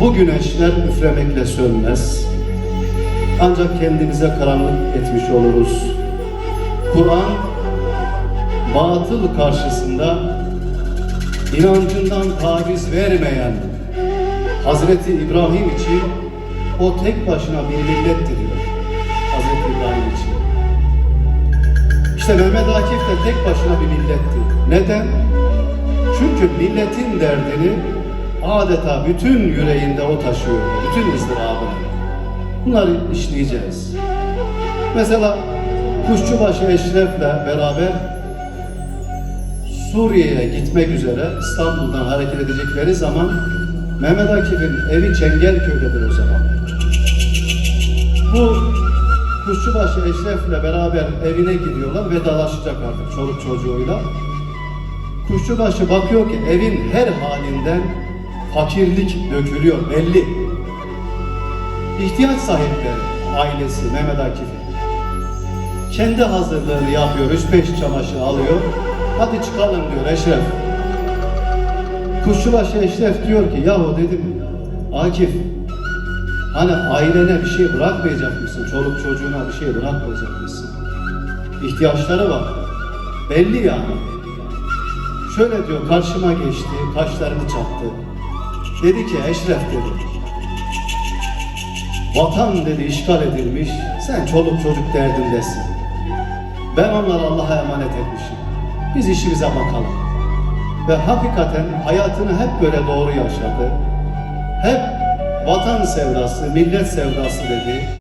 bu güneşler üflemekle sönmez. Ancak kendimize karanlık etmiş oluruz. Kur'an batıl karşısında inancından taviz vermeyen Hazreti İbrahim için o tek başına bir milletti diyor. Hazreti İbrahim için. İşte Mehmet Akif de tek başına bir milletti. Neden? Çünkü milletin derdini adeta bütün yüreğinde o taşıyor. Bütün ızdırabını. Bunları işleyeceğiz. Mesela Kuşçubaşı Eşref'le beraber Suriye'ye gitmek üzere İstanbul'dan hareket edecekleri zaman Mehmet Akif'in evi Çengelköy'dedir o zaman. Bu Kuşçubaşı Eşref'le beraber evine gidiyorlar, vedalaşacak artık çoluk çocuğuyla. Kuşçubaşı bakıyor ki evin her halinden fakirlik dökülüyor belli. İhtiyaç sahipleri ailesi Mehmet Akif'in. Kendi hazırlığını yapıyor, üç beş çamaşır alıyor. Hadi çıkalım diyor Eşref. Kuşçubaşı Eşref diyor ki yahu dedim Akif hani ailene bir şey bırakmayacak mısın? Çoluk çocuğuna bir şey bırakmayacak mısın? İhtiyaçları var. Belli yani. Şöyle diyor karşıma geçti, kaşlarını çattı. Dedi ki Eşref dedi. Vatan dedi işgal edilmiş, sen çoluk çocuk derdindesin. Ben onları Allah'a emanet etmişim. Biz işimize bakalım. Ve hakikaten hayatını hep böyle doğru yaşadı. Hep vatan sevdası, millet sevdası dedi.